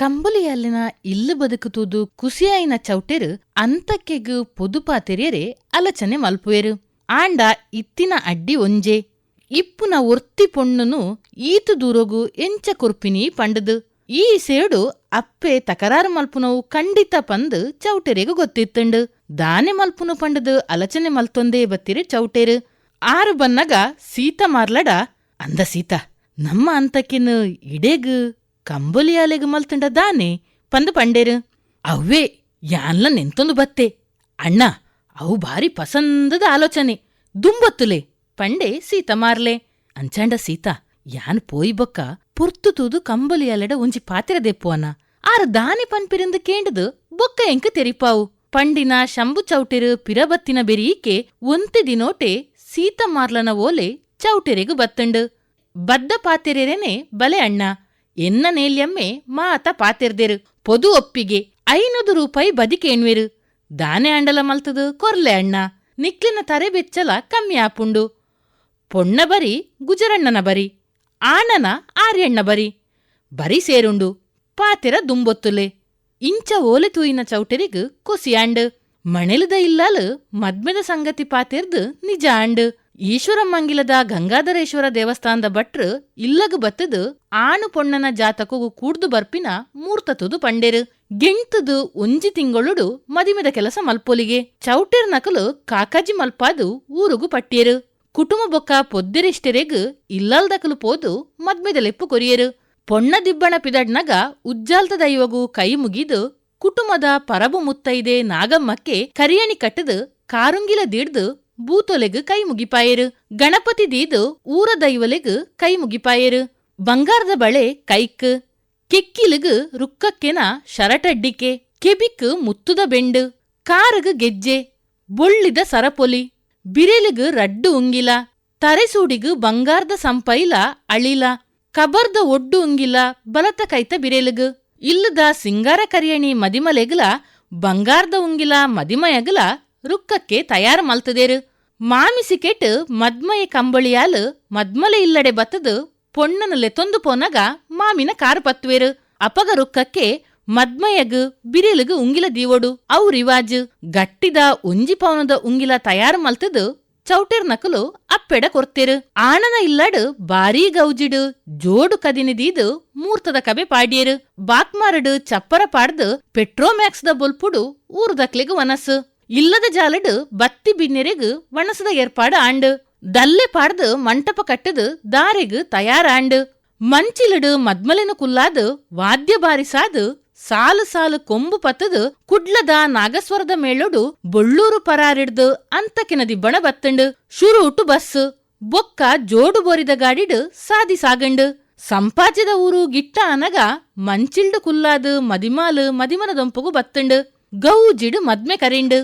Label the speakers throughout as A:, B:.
A: ಕಂಬಳಿಯಲ್ಲಿನ ಇಲ್ಲು ಬದುಕುತುದು ಕುಸಿಯಾಯಿನ ಚೌಟೆರು ಅಂತಕ್ಕೆಗು ಪೊದುಪಾ ತೆರೆಯರೆ ಅಲಚನೆ ಮಲ್ಪುವೆರು. And ಇತ್ತಿನ ಅಡ್ಡಿ ಒಂಜೆ. ಇಪ್ಪುನ ಒರ್ತಿ ಪೊಣ್ಣುನು ಈತು ದೂರಗು ಎಂಚ ಕೊರ್ಪಿನಿ ಪಂಡದು. ಈ ಸೇಡು ಅಪ್ಪೆ ತಕರಾರು ಮಲ್ಪುನವು ಖಂಡಿತ ಪಂದು ಚೌಟೆರೆಗು ಗೊತ್ತಿತ್ತುಂಡು. ದಾನೆ ಮಲ್ಪುನು ಪಂಡದು ಅಲಚನೆ ಮಲ್ತೊಂದೇ ಬತ್ತಿರೆ ಚೌಟೆರು. ಆರು ಬನ್ನಗ ಸೀತ ಮಾರ್ಲಡ ಅಂದ ಸೀತ. ನಮ್ಮ ಅಂತಕ್ಕಿನ ಇಡೇಗು ಕಂಬೊಲಿಯಾಲೆಗು ಮಲ್ತುಂಡ ದಾನೆ. ಪಂದು ಪಂಡೇರು, ಅವ್ವೇ, ಯಾನ್ಲ ನೆಂತೊಂದು ಬತ್ತೆ. ಅಣ್ಣ, ಅವು ಭಾರಿ ಪಸಂದದ ಆಲೋಚನೆ. ದುಂಬತ್ತುಲೆ, ಪಂಡೆ ಸೀತ ಮಾರ್ಲೆ. ಅಂಚಾಂಡ ಸೀತ, ಯಾನ್ ಪೋಯಿ ಬೊಕ್ಕ ಪುರ್ತು ತೂದು ಕಂಬಲಿಯಲೆಡ ಒಂಜಿ ಪಾತಿರ ದೆಪ್ಪುವನ. ಆರ ದಾನಿ ಪನ್ಪಿರಿಂದ ಕೇಂಡದು ಬೊಕ್ಕ ಎಂಕ ತೆರಿಪಾವು ಪಂಡಿನ ಶಂಭು ಚೌಟೆರು ಪಿರಬತ್ತಿನ ಬೆರೀಕೆ ಒಂತೆ ದಿನೋಟೆ ಸೀತ ಮಾರ್ಲನ ಓಲೆ ಚೌಟೆರೆಗು ಬತ್ತಂಡು. ಬದ್ದ ಪಾತೆರೆರೇನೆ ಬಲೆ ಅಣ್ಣ. ಎನ್ನ ನೇಲ್ಯಮ್ಮೆ ಮಾತ ಪಾತೆರ್ದೆರು. ಪೊದು ಒಪ್ಪಿಗೆ ಐನೂದು ರೂಪಾಯಿ ಬದಿಕೇಣ್ವೆರು ದಾನೆ ಅಂಡಲ ಮಲ್ತದು ಕೊರ್ಲೆ ಅಣ್ಣ. ನಿಕ್ಲಿನ ತರೆ ಬೆಚ್ಚಲ ಕಮ್ಮಿ ಆಪುಂಡು. ಪೊಣ್ಣ ಬರಿ ಗುಜರಣ್ಣನ ಬರಿ. ಆನನ ಆರ್ಯಣ್ಣ ಬರಿ. ಬರಿ ಸೇರುಂಡು. ಪಾತೆರ ದುಂಬೊತ್ತುಲೆ. ಇಂಚ ಓಲೆ ತೂಯಿನ ಚೌಟರಿಗ್ ಕೊಸಿಯಾಂಡ್ ಮಣೆಲದ ಇಲ್ಲಾಲು ಮದ್ಮೆದ ಸಂಗತಿ ಪಾತೆರ್ದು ನಿಜ ಆಂಡ್. ಈಶ್ವರ ಮಂಗಿಲದ ಗಂಗಾಧರೇಶ್ವರ ದೇವಸ್ಥಾನದ ಭಟ್ರು ಇಲ್ಲಗು ಬತ್ತದು ಆಣು ಪೊಣ್ಣನ ಜಾತಕವು ಕೂಡ್ದು ಬರ್ಪಿನ ಮೂರ್ತತುದು ಪಂಡೆರು. ಗೆಂತದು ಒಂಜಿ ತಿಂಗಳುಡು ಮದಿಮೆದ ಕೆಲಸ ಮಲ್ಪೊಲಿಗೆ. ಚೌಟೆರ್ ನಕಲು ಕಾಕಾಜಿ ಮಲ್ಪಾದು ಊರುಗು ಪಟ್ಟಿಯರು. ಕುಟುಂಬ ಬೊಕ್ಕ ಪೊದ್ದಿರಿಷ್ಟೆರೆಗು ಇಲ್ಲಲ್ದಕಲು ಪೋದು ಮದ್ಮೆದಲೆಪ್ಪು ಕೊರಿಯರು. ಪೊಣ್ಣ ದಿಬ್ಬಣ ಪಿದಡ್ನಗ ಉಜ್ಜಾಲ್ತ ದೈವಗು ಕೈ ಮುಗಿದು ಕುಟುಂಬದ ಪರಬು ಮುತ್ತೈದೆ ನಾಗಮ್ಮಕ್ಕೆ ಕರಿಯಣಿ ಕಟ್ಟದು ಕಾರುಂಗಿಲ ದೀಡ್ದು ಬೂತೊಲೆಗ್ ಕೈ ಮುಗಿಪಾಯರು ಗಣಪತಿ ದೀದು ಊರ ದೈವಲೆಗ್ ಕೈ ಮುಗಿಪಾಯರು ಬಂಗಾರದ ಬಳೆ ಕೈಕ್ ಕೆಕ್ಕಿಲಿಗ್ ರುಕ್ಕಕ್ಕೆನ ಶರಟಡ್ಡಿಕೆ ಕೆಬಿಕ್ ಮುತ್ತುದ ಬೆಂಡು, ಕಾರಗ ಗೆಜ್ಜೆ, ಬೊಳ್ಳಿದ ಸರಪೊಲಿ, ಬಿರೆಲಿಗ್ ರಡ್ಡು ಉಂಗಿಲ, ತರೆಸೂಡಿಗ್ ಬಂಗಾರದ ಸಂಪೈಲ ಅಳಿಲ, ಕಬರ್ದ ಒಡ್ಡು ಉಂಗಿಲ ಬಲತ ಕೈತ ಬಿರೆಲಿಗ್, ಇಲ್ಲದ ಸಿಂಗಾರ ಕರಿಯಣಿ ಮದಿಮಲೆಗ್ಲ ಬಂಗಾರದ ಉಂಗಿಲ ಮದಿಮಯಗ್ಲ ರುಕ್ಕಕ್ಕೆ ತಯಾರು ಮಲ್ತದೇರು. ಮಾಮಿಸಿ ಕೆಟ್ ಮದ್ಮಯ ಕಂಬಳಿಯಾಲು ಮದ್ಮಲೆ ಇಲ್ಲಡೆ ಬತ್ತದು ಪೊಣ್ಣನ ಲೆತೊಂದು ಪೋನಗ ಮಾಮಿನ ಕಾರು ಪತ್ವೇರು ಅಪಗ ರುಕ್ಕಕ್ಕೆ ಮದ್ಮಯಗ್ ಬಿರಿಲಗ್ ಉಂಗಿಲ ದೀವೊಡು. ಅವು ರಿವಾಜ್ ಗಟ್ಟಿದ ಒಂಜಿ ಪವನದ ಉಂಗಿಲ ತಯಾರು ಮಲ್ತದು ಚೌಟೆರ್ ನಕಲು ಅಪ್ಪೆಡ ಕೊರ್ತೆರು. ಆಣನ ಇಲ್ಲಡು ಬಾರೀ ಗೌಜಿಡು ಜೋಡು ಕದಿನಿದೀದು ಮೂರ್ತದ ಕಬೆ ಪಾಡ್ಯರು. ಬಾಕ್ಮಾರಡು ಚಪ್ಪರ ಪಾಡ್ದು ಪೆಟ್ರೋಮ್ಯಾಕ್ಸ್ದ ಬೊಲ್ಪುಡು ಊರ್ದಕ್ಲೆಗ್ ವನಸ್. ಇಲ್ಲದ ಜಾಲಡು ಬತ್ತಿ ಬಿನ್ನೆರೆಗ್ ವಣಸದ ಏರ್ಪಾಡು ಆಂಡು. ದಲ್ಲೆ ಪಾಡ್ದು ಮಂಟಪ ಕಟ್ಟದು ದಾರೆಗು ತಯಾರಾಂಡು ಮಂಚಿಲಡು ಮದ್ಮಲೆನ ಕುಲ್ಲಾದು ವಾದ್ಯ ಬಾರಿಸಾದು ಸಾಲು ಸಾಲು ಕೊಂಬು ಪತ್ತದು ಕುಡ್ಲದ ನಾಗಸ್ವರದ ಮೇಳೊಡು ಬೊಳ್ಳೂರು ಪರಾರಿಡ್ದು ಅಂತಕಿನ ದಿಬ್ಬಣ ಬತ್ತಂಡು. ಶುರುಟು ಬಸ್ ಬೊಕ್ಕ ಜೋಡು ಬೋರಿದ ಗಾಡಿಡು ಸಾದಿ ಸಾಗಂಡು. ಸಂಪಾಜದ ಊರು ಗಿಟ್ಟ ಅನಗ ಮಂಚಿಲ್ಡು ಕುಲ್ಲಾದು ಮದಿಮಾಲು ಮದಿಮನ ದೊಂಪುಗು ಬತ್ತಂಡು. ಗೌಜಿಡು ಮದ್ಮೆ ಕರಿಂಡು.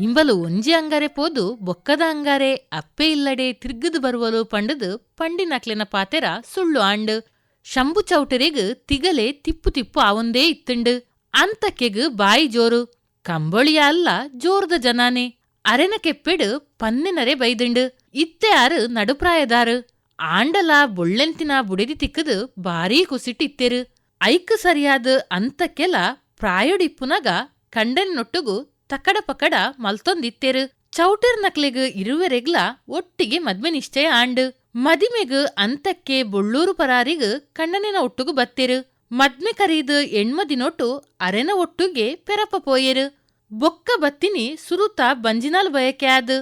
A: ಇಂಬಲು ಒಂಜಿ ಅಂಗಾರೆ ಪೋದು, ಬೊಕ್ಕದ ಅಂಗಾರೆ, ಅಪ್ಪೆ ಇಲ್ಲಡೆ ತಿರ್ಗದು ಬರುವಲು ಪಂಡದು ಪಂಡಿನಕ್ಲೆನ ಪಾತೆರ ಸುಳ್ಳು ಆಂಡ್. ಶಂಭು ಚೌಟರಿಗ್ ತಿಗಲೆ ತಿಪ್ಪು ತಿಪ್ಪು ಆವೊಂದೇ ಇತ್ತುಂಡು. ಅಂತಕ್ಕೆಗ್ ಬಾಯಿ ಜೋರು ಕಂಬಳಿಯ ಅಲ್ಲ ಜೋರ್ದ ಜನಾನೆ. ಅರೆನ ಕೆಪ್ಪೆಡು ಪನ್ನೆನರೆ ಬೈದುಂಡು. ಇತ್ತೆ ಆರು ನಡುಪ್ರಾಯದಾರು. ಆಂಡಲ ಬೊಳ್ಳೆಂತಿನ ಬುಡೆದಿ ತಿಕ್ಕದು ಭಾರೀ ಕುಸಿಟ್ಟಿತ್ತೆರು ಐಕ್ ಸರಿಯಾದ ಅಂತಕ್ಕೆಲ ಪ್ರಾಯೊಡಿಪ್ಪುನಗ ಕಂಡನಿನೊಟ್ಟುಗು ತಕಡ ಪಕಡ ಮಲ್ತೊಂದಿತ್ತೆರು. ಚೌಟರ್ ನಕ್ಲೆಗ್ ಇರುವರೆಗ್ಲ ಒಟ್ಟಿಗೆ ಮದ್ವೆ ನಿಶ್ಚಯ ಆಂಡ್. ಮದಿಮೆಗ್ ಅಂತಕ್ಕೆ ಬೊಳ್ಳೂರು ಪರಾರಿಗ್ ಕಣ್ಣನೆನ ಒಟ್ಟುಗು ಬತ್ತೆರು. ಮದ್ಮೆ ಕರೀದು ಎಣ್ಮದಿನೊಟ್ಟು ಅರೆನ ಒಟ್ಟುಗೆ ಪೆರಪ ಪೋಯೆರು. ಬೊಕ್ಕ ಬತ್ತಿನಿ ಸುರುತ ಬಂಜಿನಾಲ್ ಬಯಕೆ ಆದ್.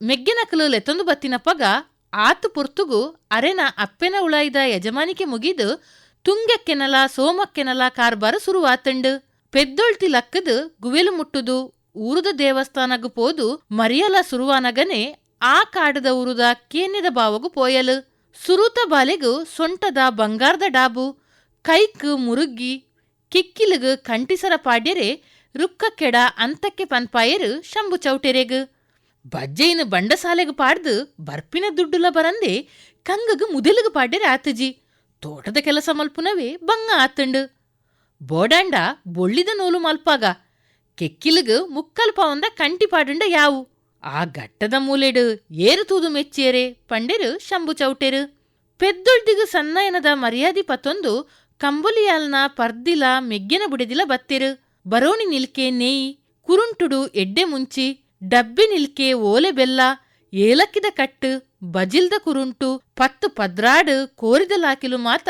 A: ಮೆಗ್ಗೆನಕಲು ಲೆತೊಂದು ಬತ್ತಿನ ಪಗ ಆತು ಪುರ್ತುಗು ಅರೆನ ಅಪ್ಪೆನ ಉಳಾಯ್ದ ಯಜಮಾನಿಕೆ ಮುಗಿದು ತುಂಗಕ್ಕೆನಲ ಸೋಮಕ್ಕೆನಲ ಕಾರ್ಬಾರ ಸುರುವಾತಂಡ್. ಪೆದ್ದೊಳ್ತಿ ಲಕ್ಕದು ಗುವೆಲು ಮುಟ್ಟುದು ಊರುದ ದೇವಸ್ಥಾನಗು ಪೋದು ಮರಿಯಲ ಸುರುವಾನಗನೆ ಆ ಕಾಡದ ಉರುದ ಕೇನ್ಯದ ಬಾವಗು ಪೋಯಲು. ಸುರುತ ಬಾಲೆಗು ಸೊಂಟದ ಬಂಗಾರದ ಡಾಬು, ಕೈಕ್ ಮುರುಗ್ಗಿ, ಕಿಕ್ಕಿಲುಗು ಕಂಟಿಸರ ಪಾಡ್ಯರೆ, ರುಕ್ಕ ಕೆಡ ಅಂತಕ್ಕೆ ಪನ್ಪಾಯರು ಶಂಭು ಚೌಟೆರೆಗು ಬಜ್ಜೆಯಿನ ಬಂಡಸಾಲೆಗು ಪಾಡ್ದು ಬರ್ಪಿನ ದುಡ್ಡುಲ ಬರಂದೆ ಕಂಗಗು ಮುದಿಲುಗು ಪಾಡ್ಯರೆ ಆತಜಿ. ತೋಟದ ಕೆಲಸ ಮಲ್ಪುನವೇ ಬಂಗ ಆತಂಡು. ಬೋಡಾಂಡ ಬೊಳ್ಳಿದ ನೋಲು ಮಲ್ಪಾಗ. ಕೆಕ್ಕಿಲಗು ಮುಕ್ಕಲ್ ಪವಂದ ಕಂಟಿ ಪಾಡುಂಡ ಯಾವು ಆ ಗಟ್ಟದ ಮೂಲೆಡು ಏರು ತೂದು ಮೆಚ್ಚಿಯರೆ ಪಂಡೆರು ಶಂಭು ಚೌಟೆರು ಪೆದ್ದೊಳ್ದಿಗು ಸನ್ನಯನದ ಮರ್ಯಾದಿ ಪತ್ತೊಂದು ಕಂಬುಲಿಯಾಲ್ನ ಪರ್ದಿಲ ಮೆಗ್ಗೆನ ಬುಡೆದಿಲ ಬತ್ತೆರು ಬರೋಣಿ ನಿಲ್ಕೆ ನೇಯಿ ಕುರುಂಟುಡು ಎಡ್ಡೆ ಮುಂಚಿ ಡಬ್ಬೆ ನಿಲ್ಕೆ ಓಲೆ ಬೆಲ್ಲ ಏಲಕ್ಕಿದ ಕಟ್ಟು ಬಜಿಲ್ದ ಕುರುಂಟು ಪತ್ತು ಪದ್ರಾಡು ಕೋರಿದಲಾಕಿಲು ಮಾತ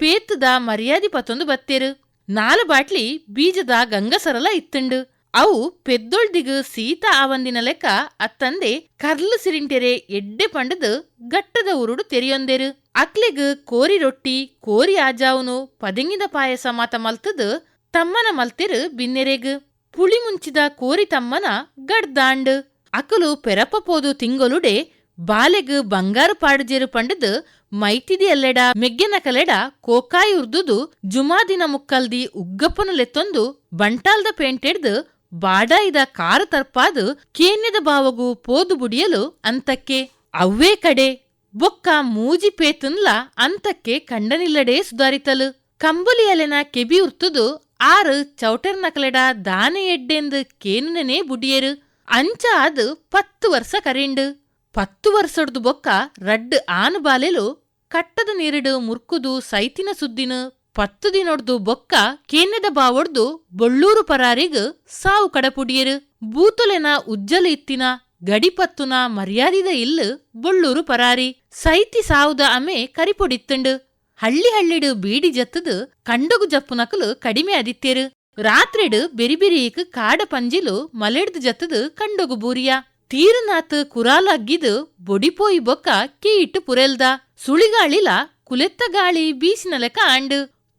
A: ಪೇತ್ತದ ಮರ್ಯಾದಿ ಪತ್ತೊಂದು ಬತ್ತೆರು ನಾಲು ಬಾಟ್ಲಿ ಬೀಜದ ಗಂಗಸರಲ ಇತ್ತಂಡು. ಅವು ಪೆದ್ದೊಳ್ದಿಗು ಸೀತ ಆವಂದಿನ ಲೆಕ್ಕ ಅತ್ತಂದೆ ಕರ್ಲು ಸಿರಿಂಟೆರೆ ಎಡ್ಡೆ ಪಂಡದು ಗಟ್ಟದ ಉರುಡು ತೆರೆಯೊಂದೆರು. ಅಕ್ಲೆಗ್ ಕೋರಿ ರೊಟ್ಟಿ, ಕೋರಿ ಆಜಾವುನು, ಪದಂಗಿದ ಪಾಯಸ ಮಾತ ಮಲ್ತದು ತಮ್ಮನ ಮಲ್ತೆರು ಬಿನ್ನೆರೆಗ್. ಪುಳಿ ಮುಂಚಿದ ಕೋರಿ ತಮ್ಮನ ಗಡ್ದಾಂಡ್. ಅಕಲು ಪೆರಪ್ಪ ಪೋದು ತಿಂಗೊಲುಡೆ ಬಾಲೆಗ್ ಬಂಗಾರು ಪಾಡುಜೇರು ಪಂಡದು ಮೈತಿದಿ ಎಲ್ಲೆಡ ಮೆಗ್ಗೆನ ಕಲೆಡ, ಕೋಕಾಯಿ ಉರ್ದುದು, ಜುಮಾದಿನ ಮುಕ್ಕಲ್ದಿ ಉಗ್ಗಪ್ಪನ ಲೆತ್ತೊಂದು ಬಂಟಾಲ್ದ ಪೇಂಟೆಡ್ದು ಬಾಡಾಯಿದ ಕಾರ ತರ್ಪಾದು, ಕೇನ್ಯದ ಬಾವಗು ಪೋದು ಬುಡಿಯಲು ಅಂತಕ್ಕೆ ಅವ್ವೇ ಕಡೆ, ಬೊಕ್ಕ ಮೂಜಿ ಪೇತುನ್ಲ ಅಂತಕ್ಕೆ ಕಂಡನಿಲ್ಲಡೆ ಸುಧಾರಿತಲು. ಕಂಬುಲಿಯಲೆನ ಕೆಬಿ ಉರ್ತುದು, ಆರು ಚೌಟರ್ ನಕಲೆಡ ದಾನೆ ಎಡ್ಡೆಂದು ಕೇನುನೆನೇ ಬುಡಿಯರು. ಅಂಚ ಅದು ಪತ್ತು ವರ್ಷ ಕರಿಂಡು. ಪತ್ತು ವರ್ಷಡ್ದು ಬೊಕ್ಕ ರಡ್ಡ್ ಆನು ಬಾಲೆಲು ಕಟ್ಟದ ನೀರಿಡು ಮುರ್ಕುದು ಸೈತಿನ ಸುದ್ದಿನ ಪತ್ತು ದಿನೊಡ್ದು ಬೊಕ್ಕ ಕೇನ್ಯದ ಬಾವೊಡ್ದು ಬೊಳ್ಳೂರು ಪರಾರಿಗ ಸಾವು ಕಡಪುಡಿಯರು ಬೂತುಲೆನ ಉಜ್ಜಲ ಇತ್ತಿನ ಗಡಿಪತ್ತುನ ಮರ್ಯಾದಿದ ಇಲ್ಲು ಬೊಳ್ಳೂರು ಪರಾರಿ ಸೈತಿ ಸಾವುದ ಅಮೆ ಕರಿಪೊಡಿತ್ತುಂಡು. ಹಳ್ಳಿ ಹಳ್ಳಿಡು ಬೀಡಿ ಜತ್ತದು ಕಂಡಗು ಜಪ್ಪುನಕಲು ಕಡಿಮೆ ಅದಿತ್ತೇರು ರಾತ್ರಿಡು ಬೆರಿ ಬೆರಿಯಿಕ್ ಕಾಡ ಪಂಜಿಲು ಮಲೆಡ್ದು ಜತ್ತದು ಕಂಡಗು ಬೂರಿಯ. ತೀರನಾತ್ ಕುರಾಲ್ ಅಗ್ಗಿದು ಬೊಡಿಪೋಯಿ ಬೊಕ್ಕ ಕೀಟ್ ಪುರೆಲ್ದ. ಸುಳಿಗಾಳಿಲ ಕುಲೆತ್ತ ಗಾಳಿ ಬೀಸಿನ ಲೆಕ್ಕ ಆಂಡ್.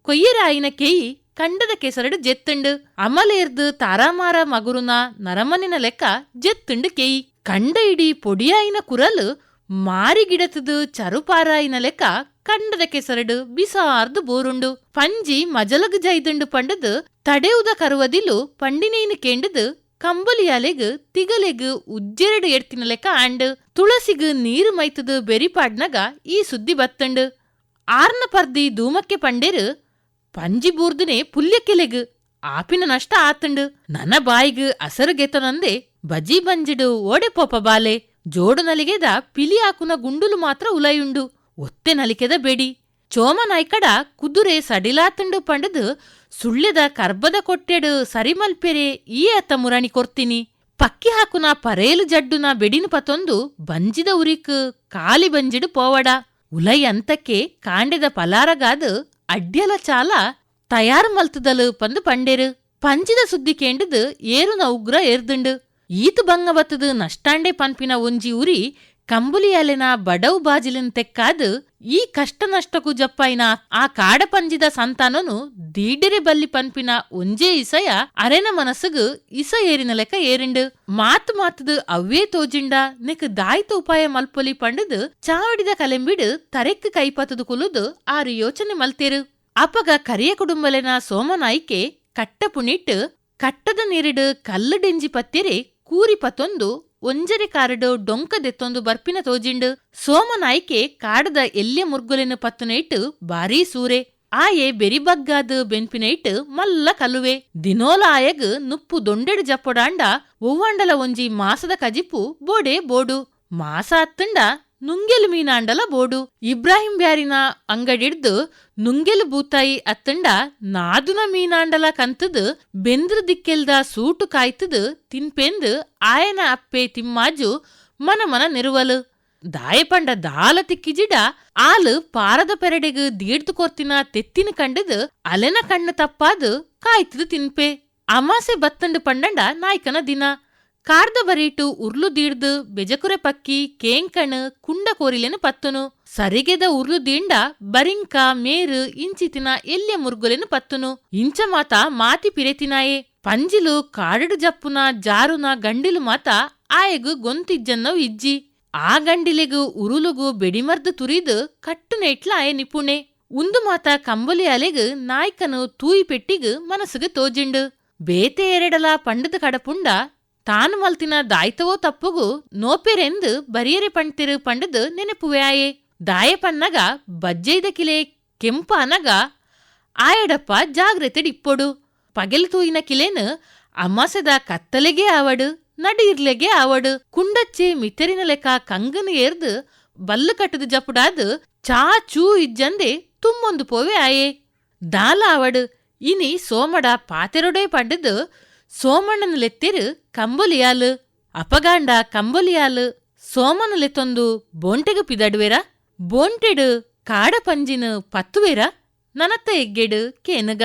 A: ಕೊಯ್ಯರಾಯಿನ ಕೇಯಿ ಕಂಡದ ಕೆಸರಡು ಜೆತ್ತುಂಡು. ಅಮಲೇರ್ದು ತಾರಾಮಾರ ಮಗುರುನ ನರಮನಿನ ಲೆಕ್ಕ ಜೆತ್ತುಂಡು ಕೇಯಿ. ಕಂಡ ಇಡಿ ಪೊಡಿಯಾಯಿನ ಕುರಲ್ ಮಾರಿಗಿಡತದು ಚರುಪಾರಾಯಿನ ಲೆಕ್ಕ ಕಂಡದ ಕೆಸರಡು ಬಿಸಾರ್ದು ಬೋರುಂಡು. ಪಂಜಿ ಮಜಲಗ್ ಜೈದಂಡು ಪಂಡದು ತಡೆಯುದ ಕರುವದಿಲು ಪಂಡಿನೇನು ಕೇಂಡದು ಕಂಬಲಿಯಾಲೆಗ್ ತಿಗಲೆಗ್ ಉಜ್ಜೆರಡು ಎಡ್ತಿನ ಲೆಕ್ಕ ಅಂಡ್ ತುಳಸಿಗ್ ನೀರು ಮೈತದ ಬೆರಿಪಾಡ್ನಗ ಈ ಸುದ್ದಿ ಬತ್ತಂಡ್. ಆರ್ನ ಪರ್ದಿ ಧೂಮಕ್ಕೆ ಪಂಡೆರ್ ಪಂಜಿ ಬೂರ್ದನೆ ಪುಲ್ಯಕ್ಕೆಲೆಗ್ ಆಪಿನ ನಷ್ಟ ಆತಂಡ್. ನನ್ನ ಬಾಯಿಗ್ ಅಸರು ಗೆತನಂದೆ ಬಜಿ ಬಂಜಿಡು ಓಡೆ ಪೋಪ ಬಾಲೆ. ಜೋಡು ನಲಿಗೆದ ಪಿಲಿ ಹಾಕುನ ಗುಂಡುಲು ಮಾತ್ರ ಉಲಯುಂಡು. ಒತ್ತೆ ನಲಿಕೆದ ಬೇಡಿ. ಚೋಮನಾಯ್ಕಡ ಕುದುರೆ ಸಡಿಲಾತಂಡು ಪಂಡದು ಸುಳ್ಳಿದ ಕರ್ಬದ ಕೊಟ್ಟೆಡು ಸರಿಮಲ್ಪೆರೆ ಈ ಅತ್ತ ಮುರಣಿ ಕೊರ್ತೀನಿ. ಪಕ್ಕಿ ಹಾಕುನ ಪರೇಲು ಜಡ್ಡುನ ಬೆಡಿನ ಪತೊಂದು ಬಂಜಿದ ಉರಿಕ್ ಕಾಲಿ ಬಂಜಿಡು ಪೋವಡ. ಉಲೈ ಅಂತಕ್ಕೆ ಕಾಂಡೆದ ಪಲಾರಗಾದು ಅಡ್ಯಲ ಚಾಲ ತಯಾರ್ ಮಲ್ತದಲು ಪಂದು ಪಂಡೆರು. ಪಂಜಿದ ಸುದ್ದಿ ಕೇಂಡದು ಏರುನ ಉಗ್ರ ಏರ್ದುಂಡು. ಈತು ಬಂಗ ಬತ್ತದು ನಷ್ಟಾಂಡೆ ಪನ್ಪಿನ ಒಂಜಿ ಉರಿ ಕಂಬುಲಿಯಲೆನ ಬಡವು ಬಾಜಿಲಿನ ತೆಕ್ಕಾದು ಈ ಕಷ್ಟ ನಷ್ಟಕ್ಕೂ ಜಪ್ಪಾಯಿನ ಆ ಕಾಡ ಪಂಜಿದ ಸಂತಾನನು ದೀಡೆರೆ ಬಲ್ಲಿ ಪನ್ಪಿನ ಒಂಜೇ ಇಸಯ ಅರೆನ ಮನಸ್ಸುಗು ಇಸ ಏರಿನ ಲೆಕ್ಕ ಏರಿಂಡು. ಮಾತು ಮಾತದು ಅವ್ವೇ ತೋಜಿಂಡ, ನಿಕ್ ದಾಯ್ತ ಉಪಾಯ ಮಲ್ಪೊಲಿ ಪಂಡದು ಚಾವಡಿದ ಕಲೆಂಬಿಡು ತರೆಕ್ ಕೈಪತದು ಕುಲುದು ಆರು ಯೋಚನೆ ಮಲ್ತೇರು. ಅಪಗ ಕರಿಯ ಕುಡುಂಬಲೆನ ಸೋಮನಾಯ್ಕೆ ಕಟ್ಟ ಪುಣಿಟ್ಟು ಕಟ್ಟದ ನೀರಿಡು ಕಲ್ಲು ಡೆಂಜಿ ಪತ್ತೆರೆ ಕೂರಿ ಪತೊಂದು ಒಂಜರೆ ಕಾರಡು ಡೊಂಕದೆತ್ತೊಂದು ಬರ್ಪಿನ ತೋಜಿಂಡು ಸೋಮನಾಯ್ಕೆ ಕಾಡದ ಎಲ್ಯ ಮುರ್ಗುಲೆನ ಪತ್ತುನೈಟ್ ಬಾರೀ ಸೂರೆ. ಆಯೆ ಬೆರಿಬಗ್ಗಾದ ಬೆನ್ಪಿನೈಟ್ ಮಲ್ಲ ಕಲುವೆ. ದಿನೋಲ ಆಯಗ್ ನುಪ್ಪು ದೊಂಡೆಡು ಜಪ್ಪೊಡಾಂಡ ಒವ್ವಾಂಡಲ ಒಂಜಿ ಮಾಸದ ಕಜಿಪು ಬೋಡೆ ಬೋಡು. ಮಾಸ ಅತ್ತಂಡ ನುಂಗೆಲು ಮೀನಾಂಡಲ ಬೋಡು. ಇಬ್ರಾಹಿಂ ಬ್ಯಾರಿನ ಅಂಗಡಿಡ್ದು ನುಂಗೆಲು ಬೂತಾಯಿ ಅತ್ತಂಡ ನಾದುನ ಮೀನಾಂಡಲ ಕಂತದು ಬೆಂದ್ರ ದಿಕ್ಕೆಲ್ದ ಸೂಟು ಕಾಯ್ತದು ತಿನ್ಪೆಂದು ಆಯನ ಅಪ್ಪೆ ತಿಮ್ಮಾಜು ಮನ ಮನ ನೆರುವಲು. ದಾಯಪಂಡ ದಾಲ ತಿಕ್ಕಿಜಿಡ ಆಲು ಪಾರದ ಪೆರಡೆಗ್ ದೀಡ್ದು ಕೊರ್ತಿನ ತೆತ್ತಿನ ಕಂಡದು ಅಲೆನ ಕಣ್ಣು ತಪ್ಪಾದು ಕಾಯ್ತದು ತಿನ್ಪೆ. ಅಮಾಸೆ ಬತ್ತಂಡು ಪಂಡಂಡ ನಾಯ್ಕನ ದಿನ. ಕಾರ್ದ ಬರೀಟು ಉರ್ಲು ದೀಡ್ದು ಬೆಜಕುರೆ ಪಕ್ಕಿ ಕೇಂಕಣ ಕುಂಡ ಕೋರಿಲೆನು ಪತ್ತುನು. ಸರಿಗೆದ ಉರ್ಲು ದೀಂಡ ಬರಿಂಕ ಮೇರು ಇಂಚಿತಿನ ಎಲ್ಯ ಮುರ್ಗುಲೆನು ಪತ್ತುನು. ಇಂಚ ಮಾತ ಮಾತಿ ಪಿರೆತಿನಾಯೆ. ಪಂಜಿಲು ಕಾಡಡು ಜಪ್ಪುನ ಜಾರುನ ಗಂಡಿಲು ಮಾತ ಆಯೆಗು ಗೊಂತಿಜ್ಜನ್ನವು ಇಜ್ಜಿ. ಆ ಗಂಡಿಲೆಗು ಉರುಲುಗು ಬೆಡಿಮರ್ದು ತುರಿದು ಕಟ್ಟು ನೆಟ್ಲ ಆಯ ನಿಪುಣೆ. ಉಂದು ಮಾತ ಕಂಬಲಿ ಅಲೆಗು ನಾಯ್ಕನು ತೂಯಿ ಪೆಟ್ಟಿಗು ಮನಸ್ಸುಗೆ ತೋಜಿಂಡು. ಬೇತೆ ಎರಡಲ ಪಂಡದ ಕಡಪುಂಡ ತಾನು ಮಲ್ತಿನ ದಾಯ್ತವೋ ತಪ್ಪುಗು ನೋಪೆರೆಂದು ಬರಿಯರೆ ಪಂಡ್ತಿರು ಪಂಡದು ನೆನಪುವೆ ಆಯೆ ದಾಯ ಪನ್ನಗ ಬಜ್ಜೈದ ಕಿಲೆ, ಕೆಂಪ ಅನಗ, ಆಯಡಪ್ಪ ಜಾಗ್ರತೆ ಡಿಪ್ಪೊಡು. ಪಗೆಲ್ ತೂಯಿನ ಕಿಲೇನು ಅಮಾಸದ ಕತ್ತಲೆಗೆ ಆವಡು ನಡಿರ್ಲೆಗೆ ಆವಡು ಕುಂಡಚ್ಚೆ ಮಿತರಿನ ಲೆಕ್ಕ ಕಂಗನು ಏರ್ದು, ಬಲ್ಲು ಕಟ್ಟದು ಜಪುಡಾದು, ಚಾ ಚೂ ಇಜ್ಜಂದೆ ತುಂಬೊಂದು ಪೋವೆ ಆಯೆ ದಾಲ ಆವಡು ಇನಿ ಸೋಮಡ ಪಾತೆರೊಡೆ ಪಡ್ಡದು ಸೋಮಣ್ಣನ ಲೆತ್ತಿರು ಕಂಬೊಲಿಯಾಲು, ಅಪಗಾಂಡ ಕಂಬೊಲಿಯಾಲು ಸೋಮನ ಲೆತ್ತೊಂದು ಬೋಂಟೆಗು ಪಿದಡುವೆರ, ಬೋಂಟೆಡು ಕಾಡ ಪಂಜಿನ ಪತ್ತುವೆರ, ನನತ್ತ ಎಗ್ಗೆಡು ಕೇನುಗ.